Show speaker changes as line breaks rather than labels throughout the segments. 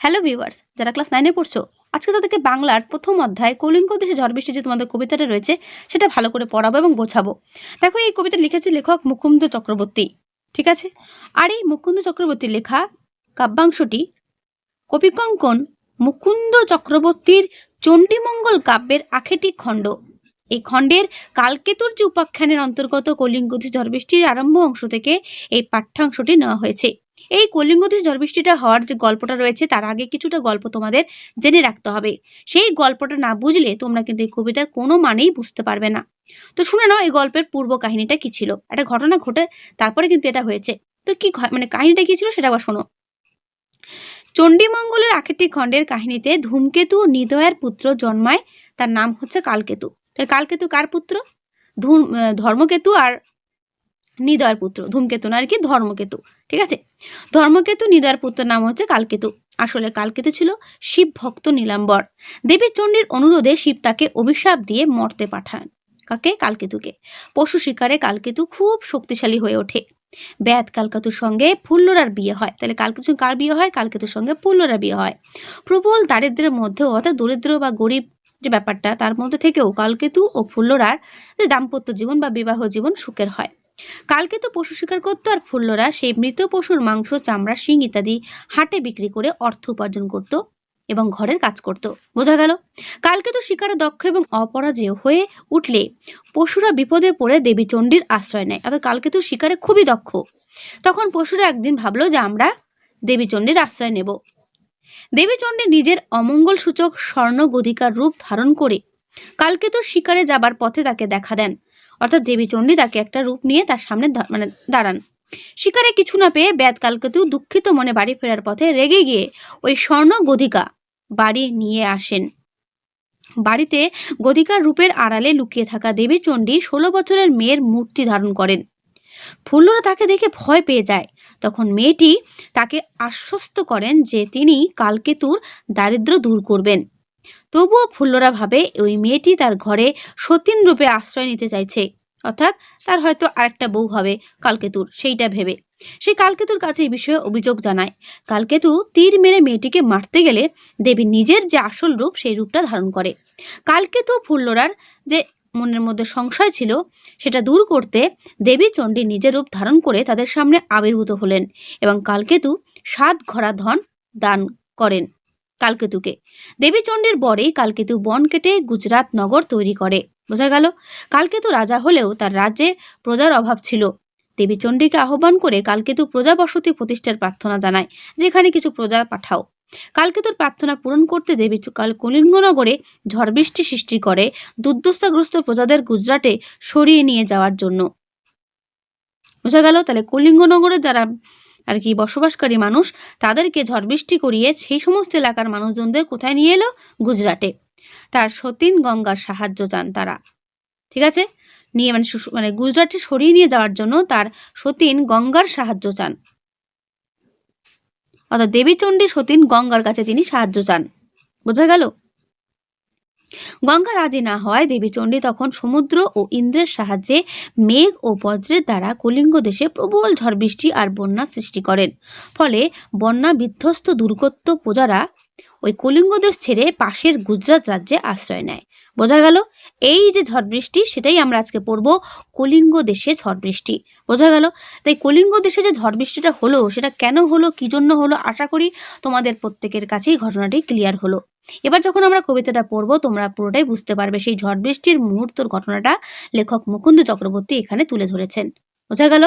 Hello viewers যারা class নাইনে পড়ছো, আজকে তাদেরকে বাংলার প্রথম অধ্যায় কলিঙ্গ দেশে ঝড় বৃষ্টি যে তোমাদের কবিতাটা রয়েছে, সেটা ভালো করে পড়াবো এবং বোঝাবো। দেখো, এই কবিতা লিখেছে লেখক মুকুন্দ চক্রবর্তী, ঠিক আছে? আর এই মুকুন্দ চক্রবর্তীর লেখা কাব্যাংশটি কবিকঙ্কন মুকুন্দ চক্রবর্তীর চণ্ডীমঙ্গল কাব্যের আখেটি খণ্ড। এই খণ্ডের কালকেতুর যে উপাখ্যানের অন্তর্গত কলিঙ্গধি ঝড় বৃষ্টির আরম্ভ অংশ থেকে এই পাঠ্যাংশটি নেওয়া হয়েছে। এই কলিঙ্গধি ঝড় বৃষ্টিটা হওয়ার যে গল্পটা রয়েছে, তার আগে কিছুটা গল্প তোমাদের জেনে রাখতে হবে। সেই গল্পটা না বুঝলে তোমরা কিন্তু এই কবিতার কোনো মানেই বুঝতে পারবে না। তো শুনে নাও এই গল্পের পূর্ব কাহিনীটা কি ছিল। একটা ঘটনা ঘটে, তারপরে কিন্তু এটা হয়েছে। তো কি মানে কাহিনীটা কি ছিল সেটা আবার শোনো। চণ্ডীমঙ্গলের আখেটি খণ্ডের কাহিনীতে ধূমকেতু নিদয়ের পুত্র জন্মায়, তার নাম হচ্ছে কালকেতু। তাহলে কালকেতু কার পুত্র? ধূম ধর্মকেতু আর নিদয়ের পুত্র ধূমকেতু না আর কি, ধর্মকেতু, ঠিক আছে? ধর্মকেতু নিদয়ের পুত্রের নাম হচ্ছে কালকেতু। আসলে কালকেতু ছিল শিব ভক্ত নীলাম্বর। দেবী চণ্ডীর অনুরোধে শিব তাকে অভিশাপ দিয়ে মর্তে পাঠান কাকে? কালকেতুকে। পশু শিকারে কালকেতু খুব শক্তিশালী হয়ে ওঠে। ব্যাত কালকেতুর সঙ্গে ফুল্লরার বিয়ে হয়। তাহলে কালকেতু কার বিয়ে হয়? কালকেতুর সঙ্গে ফুল্লরার বিয়ে হয়। প্রবল দারিদ্র্যের মধ্যেও, অর্থাৎ দরিদ্র বা গরিব যে ব্যাপারটা, তার মধ্যে থেকেও কালকেতু ও ফুল্লরার দাম্পত্য জীবন বা বিবাহ জীবন সুখের হয়। কালকেতু পশু শিকার করতো আর ফুল্লরা, সেই মৃত পশুর মাংস, চামড়া, শিং ইত্যাদি হাটে বিক্রি করে অর্থ উপার্জন করত এবং ঘরের কাজ করত। বোঝা গেল? কালকে তো শিকারে দক্ষ এবং অপরাজেয় হয়ে উঠলে পশুরা বিপদে পড়ে দেবী চণ্ডীর আশ্রয় নেয়। অর্থাৎ কালকেতু শিকারে খুবই দক্ষ। তখন পশুরা একদিন ভাবলো যে আমরা দেবী চণ্ডীর আশ্রয় নেব। দেবী চণ্ডী নিজের অমঙ্গল সূচক স্বর্ণ গদিকার রূপ ধারণ করে কালকেতু শিকারে যাবার পথে তাকে দেখা দেন। অর্থাৎ দেবী চণ্ডী তাকে একটা রূপ নিয়ে তার সামনে মানে দাঁড়ান। শিকারে কিছু না পেয়ে ব্যাত কালকেতু দুঃখিত মনে বাড়ি ফেরার পথে রেগে গিয়ে ওই স্বর্ণ গদিকা বাড়ি নিয়ে আসেন। বাড়িতে গদিকার রূপের আড়ালে লুকিয়ে থাকা দেবী চণ্ডী ষোলো বছরের মেয়ের মূর্তি ধারণ করেন। ফুল্লরা তাকে দেখে ভয় পেয়ে যায়। তখন মেয়েটি তাকে আশ্বস্ত করেন যে তিনি কালকেতুর দারিদ্র্য দূর করবেন। তবুও ফুল্লরা ভাবে ওই মেয়েটি তার ঘরে সতীন রূপে আশ্রয় নিতে চাইছে। অর্থাৎ তার হয়তো আরেকটা বউ হবে কালকেতুর, সেইটা ভেবে। সে কালকেতুর কাছে এই বিষয়ে অভিযোগ জানায়। কালকেতু তীর মেরে মেয়েটিকে মারতে গেলে দেবী নিজের যে আসল রূপ, সেই রূপটা ধারণ করে। কালকেতু ফুল্লরার যে মনের মধ্যে সংশয় ছিল, সেটা দূর করতে দেবী চণ্ডী নিজের রূপ ধারণ করে তাদের সামনে আবির্ভূত হলেন এবং কালকেতু সাত ঘোড়া ধন দান করেন কালকেতুকে। দেবী চণ্ডীর বরে কালকেতু বন কেটে গুজরাট নগর তৈরি করে। বোঝা গেল, কালকেতু রাজা হলেও তার রাজ্যে প্রজার অভাব ছিল। দেবী চণ্ডীকে আহ্বান করে কালকেতু প্রজা বসতি প্রতিষ্ঠার প্রার্থনা জানায়, যেখানে কিছু প্রজা পাঠাও। কালকেতুর প্রার্থনা পূরণ করতে দেবী কাল কলিঙ্গনগরে ঝড় বৃষ্টি সৃষ্টি করে দুর্দশাগ্রস্ত প্রজাদের গুজরাটে সরিয়ে নিয়ে যাওয়ার জন্য। বোঝা গেল, তাহলে কলিঙ্গনগরে যারা আর কি বসবাসকারী মানুষ, তাদেরকে ঝড় বৃষ্টি করিয়ে সেই সমস্ত এলাকার মানুষজনদের কোথায় নিয়ে এলো? গুজরাটে। তার সতীন গঙ্গার সাহায্য চান তারা। ঠিক আছে? নিয়ে মানে মানে গুজরাটে সরিয়ে নিয়ে যাওয়ার জন্য তার সতীন গঙ্গার সাহায্য চান। অর্থাৎ দেবীচণ্ডী সতীন গঙ্গার কাছে তিনি সাহায্য চান। বোঝা গেল? গঙ্গা রাজি না হওয়ায় দেবীচণ্ডী তখন সমুদ্র ও ইন্দ্রের সাহায্যে মেঘ ও বজ্রের দ্বারা কলিঙ্গ দেশে প্রবল ঝড় বৃষ্টি আর বন্যা সৃষ্টি করেন। ফলে বন্যা বিধ্বস্ত দুর্গত প্রজারা ওই কলিঙ্গ দেশ ছেড়ে পাশের গুজরাট রাজ্যে আশ্রয় নেয়। বোঝা গেল, এই যে ঝড় বৃষ্টি, সেটাই আমরা আজকে পড়ব কলিঙ্গ দেশে ঝড় বৃষ্টি। বোঝা গেল, তাই কলিঙ্গ দেশে যে ঝড় বৃষ্টিটা হলো, সেটা কেন হলো, কি জন্য হলো, আশা করি তোমাদের প্রত্যেকের কাছেই ঘটনাটি ক্লিয়ার হলো। এবার যখন আমরা কবিতাটা পড়ব, তোমরা পুরোটাই বুঝতে পারবে সেই ঝড় বৃষ্টির মুহূর্তর ঘটনাটা লেখক মুকুন্দ চক্রবর্তী এখানে তুলে ধরেছেন। বোঝা গেল,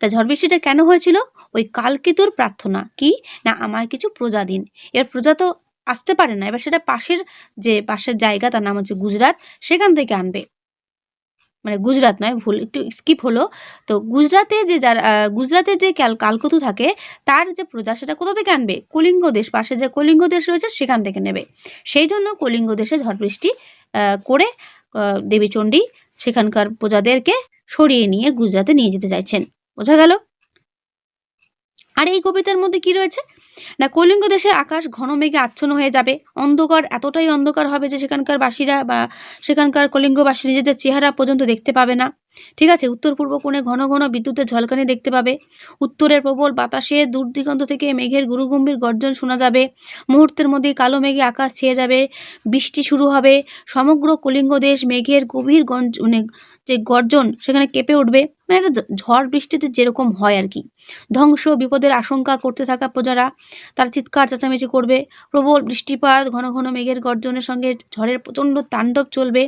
তা ঝড় বৃষ্টিটা কেন হয়েছিল? ওই কালকেতুর প্রার্থনা কি? না, আমার কিছু প্রজা দিন এর প্রজা তো আসতে পারে না। এবার সেটা পাশের যে পাশের জায়গা তার নাম হচ্ছে গুজরাট সেখান থেকে আনবে। মানে গুজরাট নয় ভুল একটু স্কিপ হলো। তো গুজরাটে যে যার আহ, গুজরাটে যে কাল- কালকুতু থাকে তার যে প্রজা সেটা কোথা থেকে আনবে? কলিঙ্গ দেশ পাশে যে কলিঙ্গ দেশ রয়েছে সেখান থেকে নেবে। সেই জন্য কলিঙ্গ দেশে ঝড় বৃষ্টি করে আহ, দেবী চণ্ডী সেখানকার প্রজাদেরকে সরিয়ে নিয়ে গুজরাটে নিয়ে যেতে চাইছেন। বোঝা গেল? আর এই কবিতার মধ্যে কি রয়েছে? না, কলিঙ্গ দেশের আকাশ ঘন মেঘে আচ্ছন্ন হয়ে যাবে। অন্ধকার এতটাই অন্ধকার হবে যে সেখানকার বাসীরা বা সেখানকার কলিঙ্গবাসী নিজেদের চেহারা পর্যন্ত দেখতে পাবে না। ঠিক আছে, উত্তর পূর্ব কোণে ঘন ঘন বিদ্যুতের ঝলকানি দেখতে পাবে। উত্তরের প্রবল বাতাসে দূর দিগন্ত থেকে মেঘের গুরুগম্ভীর গর্জন শোনা যাবে। মুহূর্তের মধ্যে কালো মেঘে আকাশ ছেয়ে যাবে। বৃষ্টি শুরু হবে। সমগ্র কলিঙ্গ দেশ মেঘের গভীর গঞ্জ মানে যে গর্জন সেখানে কেঁপে উঠবে মানে একটা ঝড় বৃষ্টিতে যেরকম হয় আর কি। ধ্বংস, বিপদের আশঙ্কা করতে থাকা প্রজারা, তারা চিৎকার চেঁচামেচি করবে, প্রবল বৃষ্টিপাত, ঘন ঘন মেঘের গর্জনের সঙ্গে ঝড়ের প্রচণ্ড তাণ্ডব চলবে,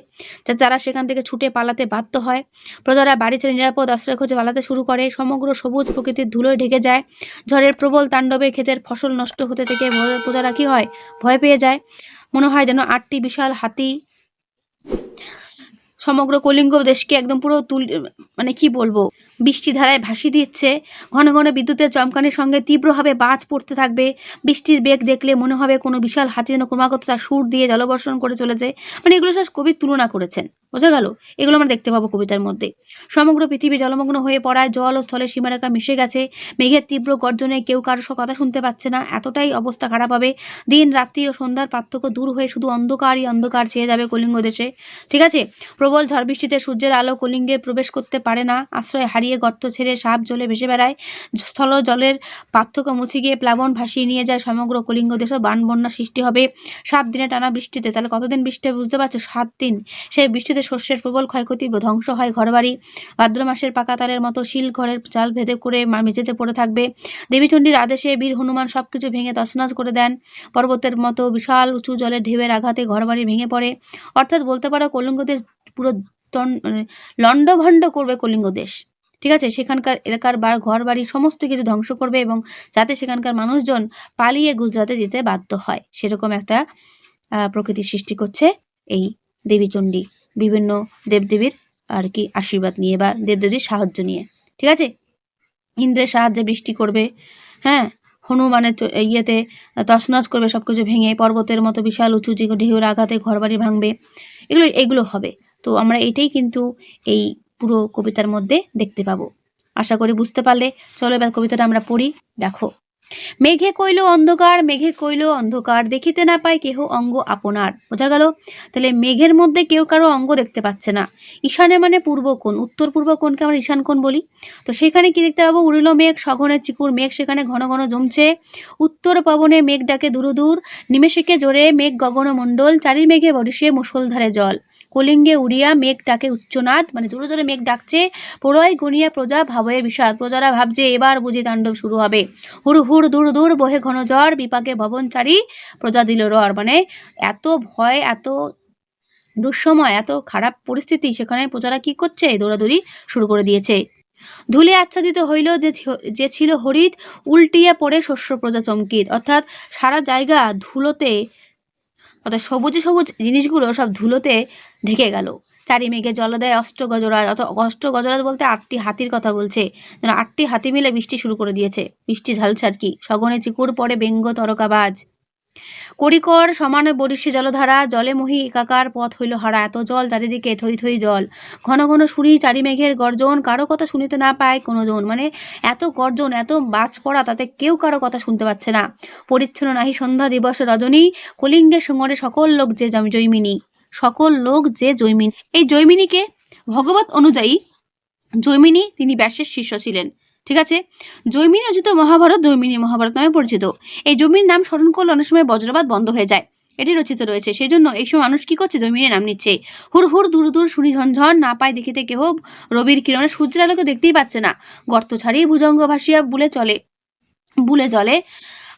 যাতে তারা সেখান থেকে ছুটে পালাতে বাধ্য হয়। প্রজারা বাড়ি ছেড়ে নিরাপদ আশ্রয় খোঁজে পালাতে শুরু করে, সমগ্র সবুজ প্রকৃতির ধুলোয় ঢেকে যায়। ঝড়ের প্রবল তাণ্ডবে ক্ষেতের ফসল নষ্ট হতে থেকে প্রজারা কি হয়? ভয় পেয়ে যায়। মনে হয় যেন আটটি বিশাল হাতি সমগ্র কলিঙ্গ দেশকে একদম পুরো তুল মানে কি বলব? বৃষ্টি ধারায় ভাসিয়ে দিচ্ছে। ঘন ঘন বিদ্যুতের চমকানির সঙ্গে তীব্রভাবে বাজ পড়তে থাকবে। বৃষ্টির বেগ দেখলে মনে হবে কোনো বিশাল হাতি যেন ক্রমাগত তার সুর দিয়ে জলবর্ষণ করে চলেছে। মানে এগুলো সব কবির তুলনা করেছেন। বোঝা গেল? এগুলো আমরা দেখতে পাবো কবিতার মধ্যে। সমগ্র পৃথিবী জলমগ্ন হয়ে পড়ায় জল ও স্থলের সীমারেখা মিশে গেছে। মেঘের তীব্র গর্জনে কেউ কারও কথা শুনতে পাচ্ছে না। এতটাই অবস্থা খারাপ হবে। দিন, রাত্রি ও সন্ধ্যার পার্থক্য দূর হয়ে শুধু অন্ধকারই অন্ধকার ছেয়ে যাবে কলিঙ্গ দেশে। ঠিক আছে? প্রবল ঝড় বৃষ্টিতে সূর্যের আলো কলিঙ্গে প্রবেশ করতে পারে না। আশ্রয় হারিয়ে গর্ত ছেড়ে সাপ জলে ভেসে বেড়ায়। স্থল জলের পার্থক্য মুছে গিয়ে প্লাবন ভাসিয়ে নিয়ে যায় সমগ্র কলিঙ্গ দেশে বান বন্যা সৃষ্টি হবে। সাত দিনে টানা বৃষ্টিতে, তাহলে কতদিন বৃষ্টি বুঝতে পারছ? সাত দিন। সেই বৃষ্টিতে শস্যের প্রবল ক্ষয়ক্ষতি, ধ্বংস হয় ঘরবাড়ি। ভাদ্র মাসের পাকা তালের মতো শিল ঘরের চাল ভেদে করে মেঝেতে পড়ে থাকবে। দেবীচণ্ডীর আদেশে বীর হনুমান সবকিছু ভেঙে তছনছ করে দেন। পর্বতের মতো বিশাল উঁচু জলের ঢেউয়ের আঘাতে ঘরবাড়ি ভেঙে পড়ে। অর্থাৎ বলতে পারো কলিঙ্গ দেশ পুরো লণ্ডভণ্ড করবে কলিঙ্গ দেশ। ঠিক আছে? সেখানকার এলাকার বা ঘর বাড়ি সমস্ত কিছু ধ্বংস করবে এবং যাতে সেখানকার মানুষজন পালিয়ে গুজরাটে যেতে বাধ্য হয়। সেরকম একটা আহ, প্রকৃতির সৃষ্টি করছে এই দেবীচণ্ডী বিভিন্ন দেবদেবীর আর কি আশীর্বাদ নিয়ে বা দেবদেবীর সাহায্য নিয়ে। ঠিক আছে? ইন্দ্রের সাহায্যে বৃষ্টি করবে হ্যাঁ? হনুমানের ইয়েতে তছনছ করবে সব কিছু ভেঙে পর্বতের মতো বিশাল উঁচু ঢেউর আঘাতে ঘরবাড়ি ভাঙবে এগুলো এগুলো হবে। তো আমরা এটাই কিন্তু এই পুরো কবিতার মধ্যে দেখতে পাবো। আশা করি বুঝতে পারলে। চলো এবার কবিতাটা আমরা পড়ি। দেখো। মেঘে কইল অন্ধকার, মেঘে কইল অন্ধকার, দেখিতে না পায় কেহ অঙ্গ আপনার। বোঝা গেল? তাহলে মেঘের মধ্যে কেউ কারও অঙ্গ দেখতে পাচ্ছে না। ঈশানে মানে পূর্ব কোণ, উত্তর পূর্ব কোণকে আমরা ঈশান কোণ বলি। তো সেখানে কি দেখতে পাবো? উড়িল মেঘ সঘনের চিকুর মেঘ, সেখানে ঘন ঘন জমছে। উত্তর পবনে মেঘ ডাকে দূর দূর, নিমেষেকে জোরে মেঘ গগন মণ্ডল চারি মেঘে বরিশে মুষলধারে জল। কলিঙ্গে উড়িয়া মেঘ ডাকে উচ্চনাদ মানে জোরে জোরে মেঘ ডাকছে, প্রলয় গনিয়া প্রজা ভাবয়ে বিষাদ। প্রজারা ভাবছে এবার বুঝি তাণ্ডব শুরু হবে। হুড় হুড় দূর দূর বহে ঘন জ্বর বিপাকে ভবন চারি, প্রজা দিল রর মানে এত ভয়, এত দুঃসময়, এত খারাপ পরিস্থিতি, সেখানে প্রজারা কি করছে? দৌড়াদৌড়ি শুরু করে দিয়েছে। ধুলে আচ্ছাদিত হইল যে যে ছিল হরিত, উল্টিয়া পড়ে শস্য প্রজা চমকিত। অর্থাৎ সারা জায়গা ধুলোতে অর্থাৎ সবুজে সবুজ জিনিসগুলো সব ধুলোতে ঢেকে গেল। চারি মেঘে জল দেয় অষ্ট গজরাজ, অর্থাৎ অষ্ট গজরাজ বলতে আটটি হাতির কথা বলছে। যেন আটটি হাতি মিলে বৃষ্টি শুরু করে দিয়েছে। বৃষ্টি ঝালছে আর কি? সগনে চিকুর পরে ব্যঙ্গ তরকাবাজ। করিকর সমানে বরিষ্যে জলধারা, জলে মহি একাকার পথ হইল হারা। এত জল চারিদিকে থই থই জল। ঘন ঘন শুনি চারি মেঘের গর্জন, কারও কথা শুনিতে না পায় কোনো জন মানে এত গর্জন, এত বাজ পড়া, তাতে কেউ কারও কথা শুনতে পাচ্ছে না। পরিচ্ছন্ন নাহি সন্ধ্যা দিবস রজনী, কলিঙ্গের সঙ্গরে সকল লোক যে জৈমিনী। সকল লোক যে জৈমিনী। এই জৈমিনীকে ভগবত অনুযায়ী জৈমিনী তিনি ব্যাসের শিষ্য ছিলেন। ঠিক আছে? জৈমিনী রচিত মহাভারত জৈমিনী মহাভারত নামে পরিচিত। এই জমির নাম স্মরণ করলে অনেক সময় বজ্রপাত বন্ধ হয়ে যায়। এটি রচিত রয়েছে। সেই জন্য এই সময় মানুষ কি করছে? জমিনের নাম নিচ্ছে। হুড় হুড় দূর দূর শুনি ঝনঝন না পায় দেখিতে কেহ। রবির কিরণে সূর্যের আলোকে দেখতেই পাচ্ছে না। গর্ত ছাড়িয়ে ভুজঙ্গ ভাসিয়া বুলে চলে, বুলে জলে।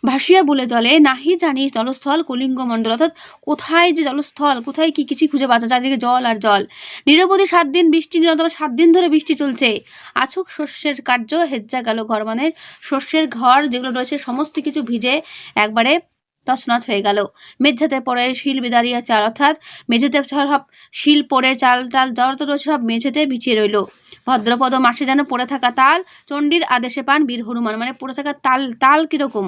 ভাসিয়া বুলে জলে, নাহি জানি জলস্থল কলিঙ্গ মণ্ডল, অর্থাৎ কোথায় যে জলস্থল, কোথায় কি কিছু খুঁজে পাচ্ছে চারিদিকে জল আর জল। নিরবধি সাত দিন বৃষ্টি, নিরন্তর সাত দিন ধরে বৃষ্টি চলছে। আছুক শস্যের কার্য, হেজ্জা গেল ঘর মানে শস্যের ঘর যেগুলো রয়েছে, সমস্ত কিছু ভিজে একবারে তছনছ হয়ে গেল। মেঝেতে পড়ে শিল বিদারিয়া চাল, অর্থাৎ মেঝেতে সব শিল পড়ে, চাল টাল যত রয়েছে, সব মেঝেতে বিছিয়ে রইল। ভদ্রপদ মাসে যেন পড়ে থাকা তাল, চণ্ডীর আদেশে পান বীর হনুমান মানে পড়ে থাকা তাল তাল কীরকম?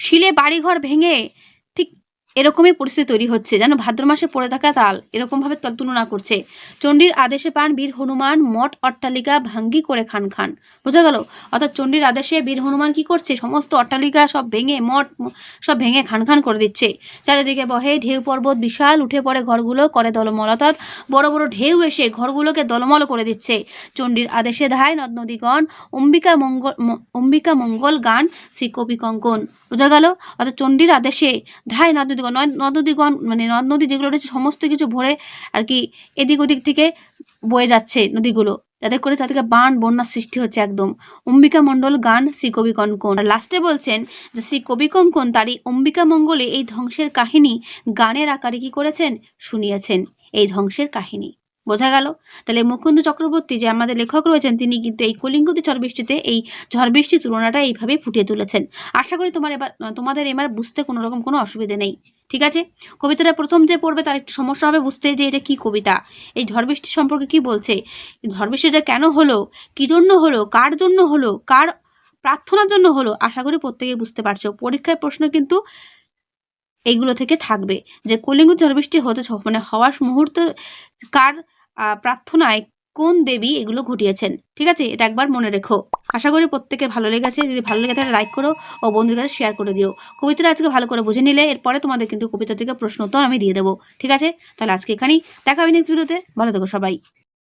শিলে বাড়িঘর ভেঙে এরকমই পরিস্থিতি তৈরি হচ্ছে। যেন ভাদ্র মাসে পড়ে থাকা তাল এরকমভাবে তল- তুলনা করছে। চণ্ডীর আদেশে পান বীর হনুমান, মঠ অট্টালিকা ভাঙ্গি করে খান খান। বোঝা গেল? অর্থাৎ চণ্ডীর আদেশে বীর হনুমান কি করছে? সমস্ত অট্টালিকা সব ভেঙে, মঠ সব ভেঙে খান খান করে দিচ্ছে। চারিদিকে বহে ঢেউ পর্বত বিশাল, উঠে পড়ে ঘরগুলো করে দলমল। অর্থাৎ বড় বড় ঢেউ এসে ঘরগুলোকে দলমল করে দিচ্ছে। চণ্ডীর আদেশে ধায় নদ নদীগণ, অম্বিকা মঙ্গল অম্বিকা মঙ্গল গান শ্রী কবি কঙ্কন। বোঝা গেল? অর্থাৎ চণ্ডীর আদেশে ধায় নদ নদীগণ নদ নদ নদীগণ মানে নদ নদী যেগুলো রয়েছে, সমস্ত কিছু ভরে আর কি এদিক ওদিক থেকে বয়ে যাচ্ছে নদীগুলো, যাতে করে তাদেরকে বান বন্যার সৃষ্টি হচ্ছে একদম। অম্বিকা মণ্ডল গান, শ্রী কবি কঙ্কন আর লাস্টে বলছেন যে, শ্রী কবি কঙ্কন তার এই অম্বিকা মঙ্গলে এই ধ্বংসের কাহিনী গানের আকারে কি করেছেন? শুনিয়েছেন এই ধ্বংসের কাহিনী। বোঝা গেল? তাহলে মুকুন্দ চক্রবর্তী যে আমাদের লেখক রয়েছেন, তিনি কিন্তু এই কলিঙ্গতি ঝড় বৃষ্টিতে এই ঝড় বৃষ্টির তুলনাটা এইভাবে ফুটিয়ে তুলেছেন। আশা করি তোমার এবার তোমাদের এবার বুঝতে কোনো রকম কোনো অসুবিধে নেই। ঠিক আছে? কবিতাটা প্রথম যে পড়বে তার একটু সমস্যা হবে বুঝতে যে এটা কি কবিতা। এই ঝড় বৃষ্টি সম্পর্কে কি বলছে? ঝড় বৃষ্টিটা কেন হলো? কি জন্য হলো? কার জন্য হলো? কার প্রার্থনার জন্য হলো? আশা করি প্রত্যেকে বুঝতে পারছ। পরীক্ষার প্রশ্ন কিন্তু এইগুলো থেকে থাকবে। যে কলিঙ্গ বৃষ্টি হতে মানে হওয়ার মুহূর্ত কার প্রার্থনায় কোন দেবী এগুলো ঘটিয়েছেন? ঠিক আছে? এটা একবার মনে রেখো। আশা করি প্রত্যেকের ভালো লেগেছে। যদি ভালো লেগে থাকে লাইক করো ও বন্ধুদের কাছে শেয়ার করে দিও। কবিতাটা আজকে ভালো করে বুঝে নিলে এরপরে তোমাদের কিন্তু কবিতা থেকে প্রশ্ন উত্তর আমি দিয়ে দেবো। ঠিক আছে? তাহলে আজকে এখানেই। দেখা হবে নেক্সট ভিডিওতে ভালো থেকো সবাই।